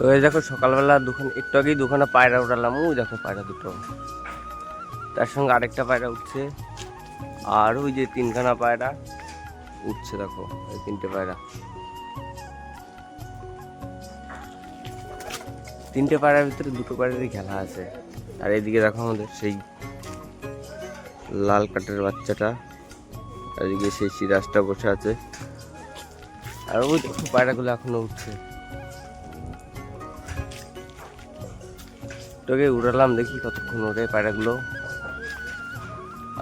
তো এই দেখো সকালবেলা দুখানে একটু আগেই দুখানা পায়রা উঠালাম ওই দেখো পায়রা দুটো। তার সঙ্গে আরেকটা পায়রা উঠছে। আর ওই যে তিনখানা পায়রা উঠছে দেখো, এই তিনটে পায়রা। তিনটে পায়রার ভিতরে দুটো পায়রারই খেলা আছে। আর এদিকে দেখো আমাদের সেই লাল কাঠের বাচ্চাটা। আর এদিকে সেই সিরাজটা বসে আছে। আর ওই দেখো পায়রাগুলো এখনও উঠছে। তোকে উড়ালাম দেখি কতক্ষণ ওরে পায়রাগুলো।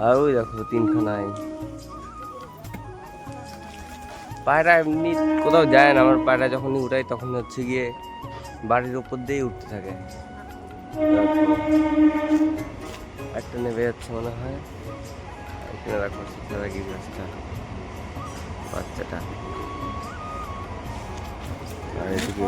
আর ওই দেখো তিনখানায়। পায়রা এমনি কোথাও যায় না আমার পায়রা যখনই উঠাই তখন হচ্ছে গিয়ে বাড়ির ওপর দিয়েই উঠতে থাকে। একটা নেবে যাচ্ছে মনে হয়। এখানে রাখো কি গাছটা, বাচ্চাটা। আর এদিকে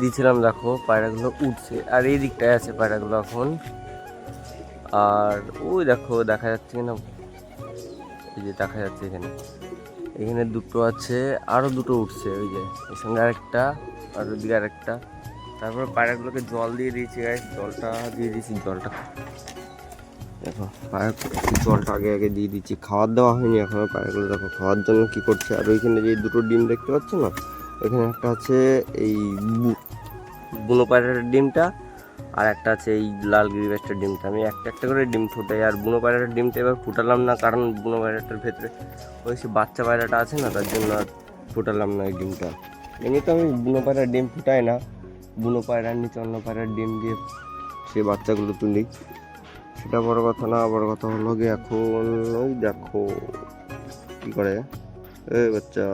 দিয়েছিলাম, দেখো, পায়রাগুলো উঠছে। আর এই দিকটায় আছে পায়রাগুলো এখন। আর ওই দেখো, দেখা যাচ্ছে কিনা? এই যে দেখা যাচ্ছে এখানে। এখানে দুটো আছে, আরও দুটো উঠছে, ওই যে। এর সঙ্গে আরেকটা, আর ওদিকে আরেকটা। তারপর পায়রাগুলোকে জল দিয়ে দিয়েছি গাইস জলটা দিয়ে দিয়েছি, জলটা। দেখো, পায়রা জলটা আগে আগে দিয়ে দিচ্ছি খাবার দেওয়া হয়নি এখনও পায়রাগুলো। দেখো, খাওয়ার জন্য কি করছে? আর ওইখানে যে দুটো ডিম দেখতে পাচ্ছ না? এখানে একটা আছে এই বুনো পায়রার ডিমটা, আর একটা আছে এই লাল গিরিবাসটার ডিমটা। আমি একটা একটা করে ডিম ফুটাই, আর বুনো পায়রাটার ডিমটা এবার ফুটালাম না, কারণ বুনো পায়রাটার ভেতরে ওই সে বাচ্চা পায়রাটা আছে না, তার জন্য আর ফুটালাম না এই ডিমটা। এমনি তো আমি বুনো পায়রার ডিম ফুটাই না বুনো পায়রার নিচে অন্য পায়রার ডিম দিয়ে সেই বাচ্চাগুলো তুলি। সেটা বড় কথা না, বড় কথা হলো গিয়ে এখন ওই দেখো কি করে? এ বাচ্চা।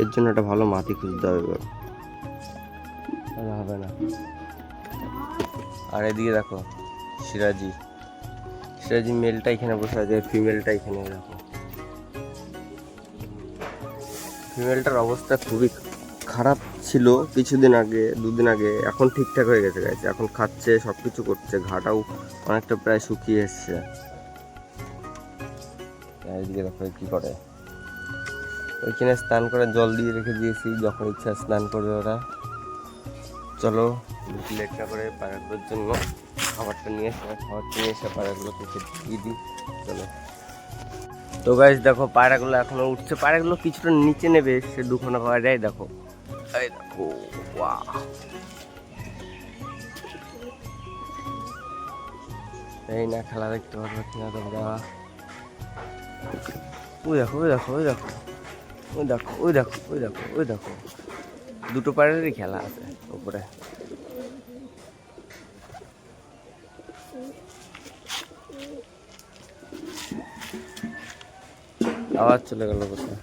এর জন্য একটা ভালো মাটি খুঁজতে হবে এবার। হবে না। আর এদিকে দেখো সিরাজি সিরাজি মেলটা এখানে বসে আছে ফিমেলটা এখানে দেখো। ফিমেলটার অবস্থা খুবই খারাপ ছিল কিছুদিন আগে, দুদিন আগে। এখন ঠিকঠাক হয়ে গেছে গাইছে এখন খাচ্ছে সব কিছু করছে, ঘাটাও অনেকটা প্রায় শুকিয়ে এসছে। দেখো কি করে। ওইখানে স্নান করে জল দিয়ে রেখে দিয়েছি, যখন ইচ্ছা স্নান করবে ওরা। চলো না করে পায়রাগুলোর জন্য খাবারটা নিয়ে এসে, খাবারটা নিয়ে এসে পায়রাগুলোকে খেতে দিয়ে দিই। চলো। তো গাইজ দেখো, পায়রাগুলো এখনও উঠছে। পায়রাগুলো কিছুটা নিচে নেবে, সে দুখানা পায়রাই দেখো। এই দেখো এই না, খেলা দেখতে পারবে কিনা তোমরা। ওই দেখো ওই দেখো ওই দেখো। ওই দেখো ওই দেখো ওই দেখো ওই দেখো। দুটো পায়েরই খেলা আছে, উপরে। আবার চলে গেল কোথায়